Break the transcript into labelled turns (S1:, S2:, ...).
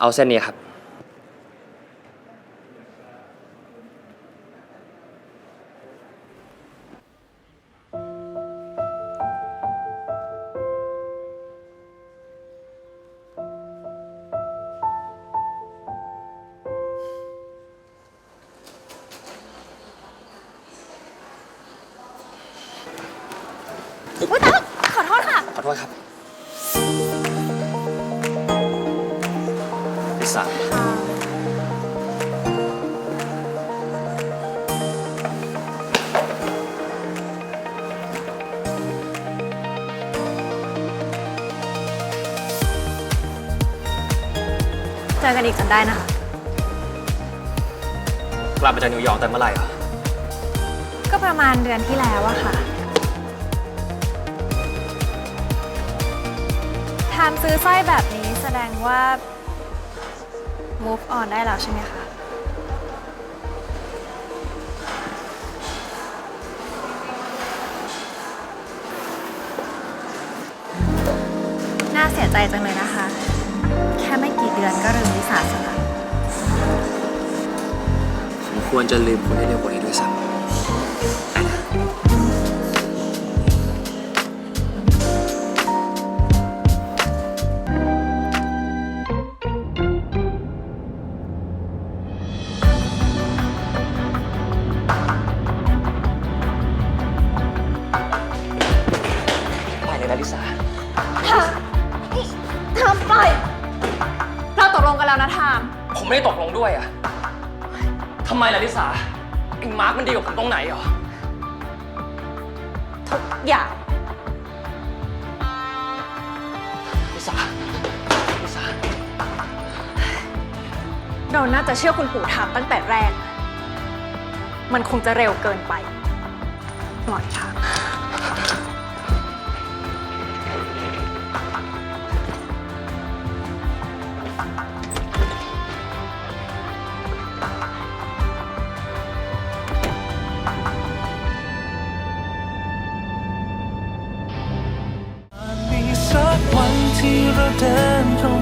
S1: เอาเส้นนี้ครับ
S2: อุ้ยตาย ลิ
S1: สา
S2: เจอกันอีกจนได้นะคะ
S1: กลับมาจากนิวยอร์กแต่เมื่อไหร่อะ
S2: ก็ประมาณเดือนที่แล้วอะค่ะ ทามซื้อสร้อยแบบนี้แสดงว่า move on ได้แล้วใช่ไหมคะ น่าเสียใจจังเลยนะคะ แค่ไม่กี่เดือนก็ลืมวิสาสละ
S1: ผมควรจะลืมคุณให้เร็วกว่านี้ด้วยซ้ำ นะลิสา
S2: ทำไปเราตกลงกันแล้วนะทาม
S1: ผมไม่ได้ตกลงด้วยอะทำไมล่ะลิสาไอ้มาร์คมันดีกว่าผมตรงไหนเหรอ
S2: ทุกอย่าง
S1: ลิสา ลิสา
S2: เราน่าจะเชื่อคุณปู่ทามตั้งแต่แรก มันคงจะเร็วเกินไป ปล่อยทาม
S3: สักวันที่เราเดินตรง